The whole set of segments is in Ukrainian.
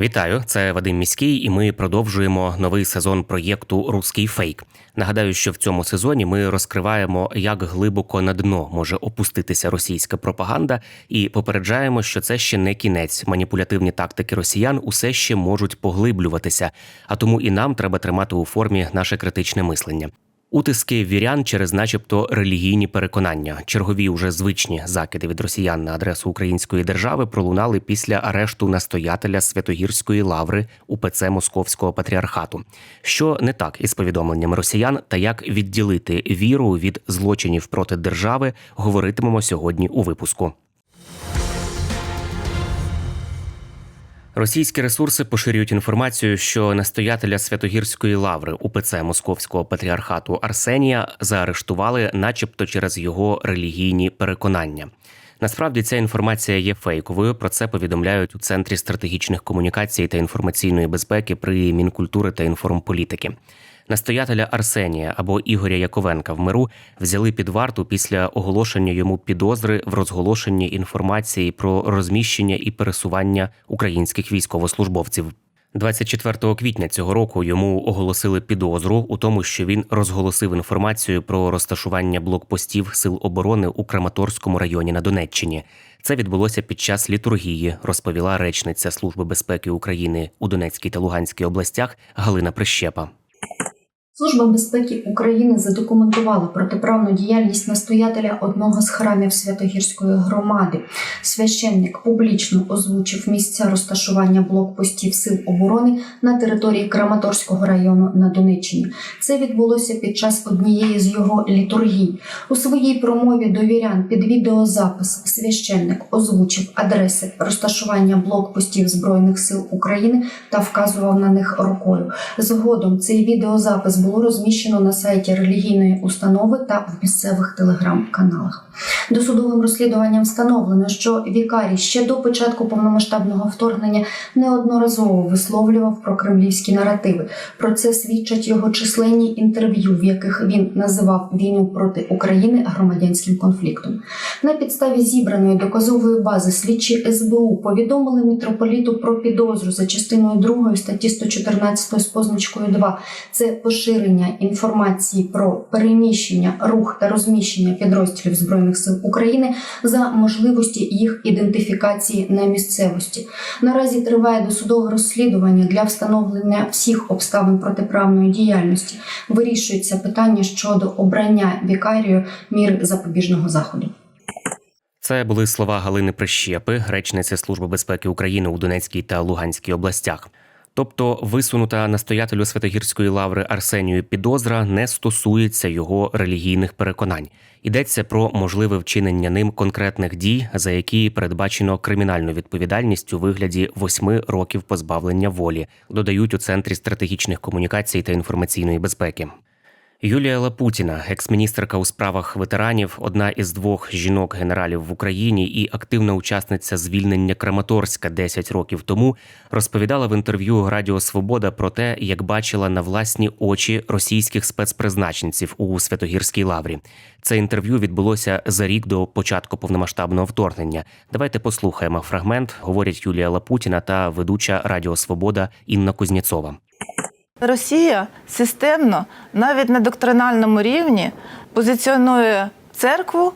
Вітаю, це Вадим Міський, і ми продовжуємо новий сезон проєкту Руський фейк. Нагадаю, що в цьому сезоні ми розкриваємо, як глибоко на дно може опуститися російська пропаганда, і попереджаємо, що це ще не кінець. Маніпулятивні тактики росіян усе ще можуть поглиблюватися, а тому і нам треба тримати у формі наше критичне мислення. Утиски вірян через, начебто, релігійні переконання. Чергові уже звичні закиди від росіян на адресу української держави пролунали після арешту настоятеля Святогірської лаври УПЦ Московського патріархату. Що не так із повідомленнями росіян та як відділити віру від злочинів проти держави, говоритимемо сьогодні у випуску. Російські ресурси поширюють інформацію, що настоятеля Святогірської лаври УПЦ Московського патріархату Арсенія заарештували, начебто через його релігійні переконання. Насправді ця інформація є фейковою. Про це повідомляють у центрі стратегічних комунікацій та інформаційної безпеки при Мінкультури та інформполітики. Настоятеля Арсенія або Ігоря Яковенка в миру взяли під варту після оголошення йому підозри в розголошенні інформації про розміщення і пересування українських військовослужбовців. 24 квітня цього року йому оголосили підозру у тому, що він розголосив інформацію про розташування блокпостів сил оборони у Краматорському районі на Донеччині. Це відбулося під час літургії, розповіла речниця Служби безпеки України у Донецькій та Луганській областях Галина Прищепа. Служба безпеки України задокументувала протиправну діяльність настоятеля одного з храмів Святогірської громади. Священник публічно озвучив місця розташування блокпостів сил оборони на території Краматорського району на Донеччині. Це відбулося під час однієї з його літургій. У своїй промові до вірян під відеозапис священник озвучив адреси розташування блокпостів Збройних сил України та вказував на них рукою. Згодом цей відеозапис було розміщено на сайті релігійної установи та в місцевих телеграм-каналах. Досудовим розслідуванням встановлено, що Вікарій ще до початку повномасштабного вторгнення неодноразово висловлював про кремлівські наративи. Про це свідчать його численні інтерв'ю, в яких він називав війну проти України громадянським конфліктом. На підставі зібраної доказової бази слідчі СБУ повідомили митрополіту про підозру за частиною 2 статті 114 з позначкою 2. Це поширення інформації про переміщення, рух та розміщення підрозділів збройних сил України за можливості їх ідентифікації на місцевості. Наразі триває досудове розслідування для встановлення всіх обставин протиправної діяльності. Вирішується питання щодо обрання вікарію міри запобіжного заходу. Це були слова Галини Прищепи, речниці Служби безпеки України у Донецькій та Луганській областях. Тобто висунута настоятелю Святогірської лаври Арсенію підозра не стосується його релігійних переконань. Йдеться про можливе вчинення ним конкретних дій, за які передбачено кримінальну відповідальність у вигляді восьми років позбавлення волі, додають у центрі стратегічних комунікацій та інформаційної безпеки. Юлія Лапутіна, екс-міністерка у справах ветеранів, одна із двох жінок-генералів в Україні і активна учасниця звільнення Краматорська 10 років тому, розповідала в інтерв'ю Радіо Свобода про те, як бачила на власні очі російських спецпризначенців у Святогірській лаврі. Це інтерв'ю відбулося за рік до початку повномасштабного вторгнення. Давайте послухаємо фрагмент. Говорять Юлія Лапутіна та ведуча Радіо Свобода Інна Кузнєцова. Росія системно, навіть на доктринальному рівні, позиціонує церкву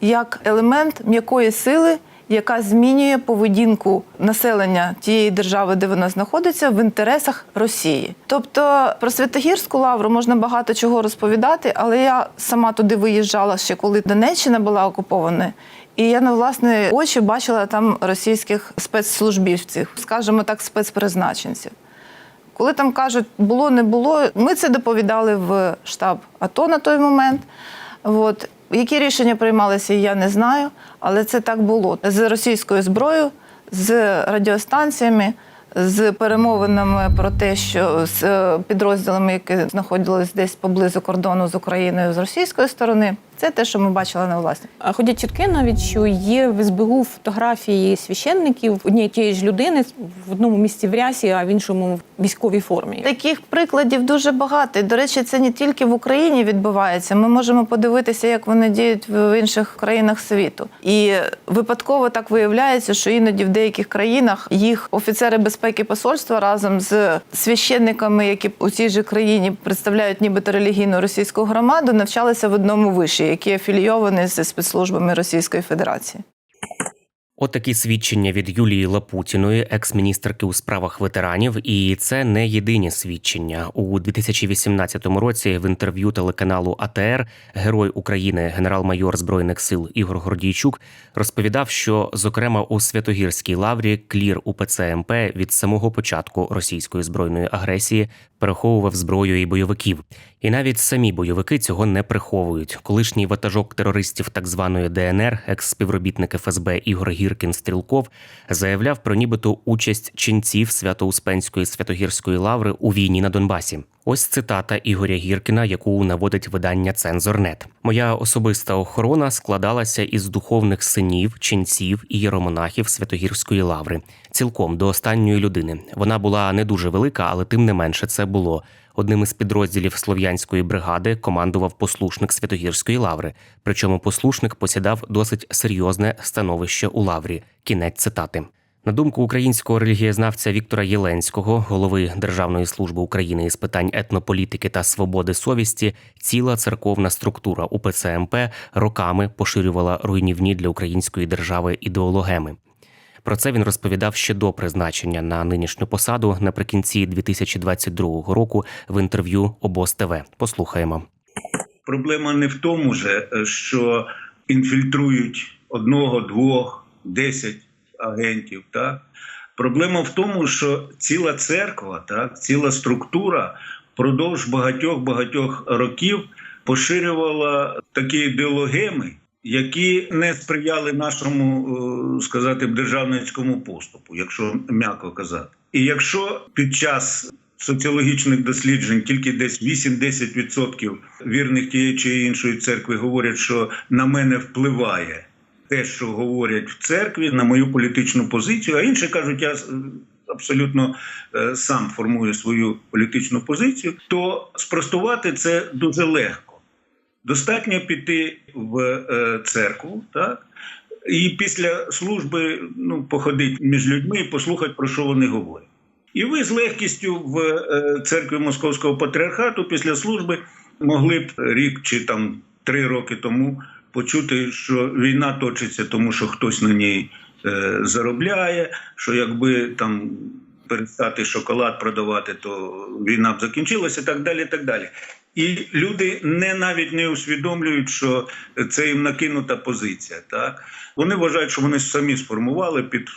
як елемент м'якої сили, яка змінює поведінку населення тієї держави, де вона знаходиться, в інтересах Росії. Тобто про Святогірську лавру можна багато чого розповідати, але я сама туди виїжджала ще коли Донеччина була окупована. І я на власні очі бачила там російських спецслужбівців, скажімо так, спецпризначенців. Коли там кажуть, було, не було, ми це доповідали в штаб АТО на той момент. От. Які рішення приймалися, я не знаю, але це так було. З російською зброєю, з радіостанціями, з перемовинами про те, що з е, підрозділами, які знаходились десь поблизу кордону з Україною з російської сторони, це те, що ми бачили на власні. А Ходять чутки навіть, що є в СБУ фотографії священників однієї тієї ж людини в одному місці в рясі, а в іншому в військовій формі. Таких прикладів дуже багато. І, до речі, це не тільки в Україні відбувається. Ми можемо подивитися, як вони діють в інших країнах світу. І випадково так виявляється, що іноді в деяких країнах їх офіцери безпеки посольства разом з священниками, які у цій же країні представляють нібито релігійну російську громаду, навчалися в одному виші, які афілійовані зі спецслужбами Російської Федерації. От такі свідчення від Юлії Лапутіної, екс-міністерки у справах ветеранів, і це не єдині свідчення. У 2018 році в інтерв'ю телеканалу АТР герой України, генерал-майор збройних сил Ігор Гордійчук розповідав, що зокрема у Святогірській лаврі клір УПЦ МП від самого початку російської збройної агресії переховував зброю і бойовиків. І навіть самі бойовики цього не приховують. Колишній ватажок терористів так званої ДНР, екс-співробітник ФСБ Ігор Гіркін Стрілков, заявляв про нібито участь ченців Свято-Успенської Святогірської лаври у війні на Донбасі. Ось цитата Ігоря Гіркіна, яку наводить видання Цензорнет. Моя особиста охорона складалася із духовних синів, ченців і єромонахів Святогірської лаври, цілком до останньої людини. Вона була не дуже велика, але тим не менше це було. Одним із підрозділів слов'янської бригади командував послушник Святогірської лаври. Причому послушник посідав досить серйозне становище у лаврі. Кінець цитати. На думку українського релігієзнавця Віктора Єленського, голови Державної служби України із питань етнополітики та свободи совісті, ціла церковна структура УПЦ МП роками поширювала руйнівні для української держави ідеологеми. Про це він розповідав ще до призначення на нинішню посаду наприкінці 2022 року в інтерв'ю обоз ТВ. Послухаємо. Проблема не в тому, е, що інфільтрують одного, двох, десять агентів. Так? Проблема в тому, що ціла церква, так, ціла структура впродовж багатьох-багатьох років поширювала такі ідеологеми, які не сприяли нашому е, сказати державницькому поступу, якщо м'яко казати. І якщо під час соціологічних досліджень тільки десь 8-10% вірних тієї чи іншої церкви говорять, що на мене впливає те, що говорять в церкві, на мою політичну позицію, а інші кажуть, я е, абсолютно е, сам формую свою політичну позицію, то спростувати це дуже легко. Достатньо піти в е, церкву, так? І після служби ну, походити між людьми і послухати, про що вони говорять. І ви з легкістю в церкві Московського патріархату після служби могли б рік чи там три роки тому почути, що війна точиться, тому що хтось на ній е, заробляє, що якби там перестати шоколад продавати, то війна б закінчилася, так далі. так далі. І люди не навіть не усвідомлюють, що це їм накинута позиція. Так вони вважають, що вони самі сформували під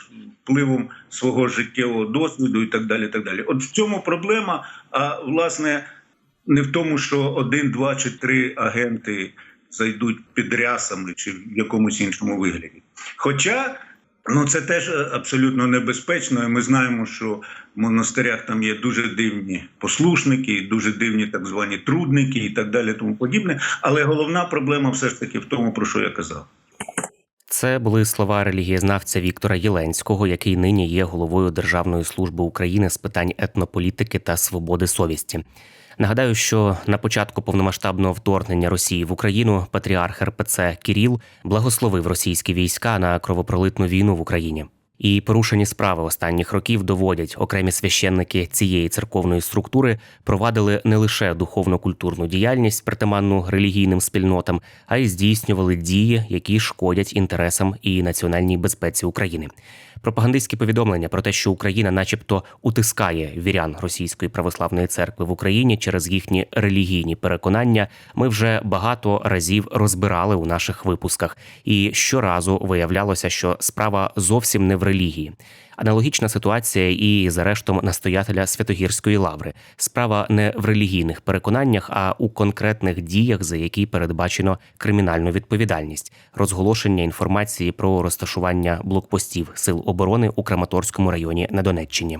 впливом свого життєвого досвіду і так далі. так далі. От в цьому проблема. А власне не в тому, що один, два чи три агенти зайдуть під рясами чи в якомусь іншому вигляді. Хоча ну це теж абсолютно небезпечно. і Ми знаємо, що в монастирях там є дуже дивні послушники, дуже дивні так звані трудники і так далі, тому подібне. Але головна проблема все ж таки в тому, про що я казав. Це були слова релігієзнавця Віктора Єленського, який нині є головою Державної служби України з питань етнополітики та свободи совісті. Нагадаю, що на початку повномасштабного вторгнення Росії в Україну патріарх РПЦ Кіріл благословив російські війська на кровопролитну війну в Україні. І порушені справи останніх років доводять, окремі священники цієї церковної структури провадили не лише духовно-культурну діяльність, притаманну релігійним спільнотам, а й здійснювали дії, які шкодять інтересам і національній безпеці України. Пропагандистські повідомлення про те, що Україна, начебто, утискає вірян російської православної церкви в Україні через їхні релігійні переконання, ми вже багато разів розбирали у наших випусках, і щоразу виявлялося, що справа зовсім не в релігії. Аналогічна ситуація і з арештом настоятеля Святогірської лаври. Справа не в релігійних переконаннях, а у конкретних діях, за які передбачено кримінальну відповідальність, розголошення інформації про розташування блокпостів сил оборони у Краматорському районі на Донеччині.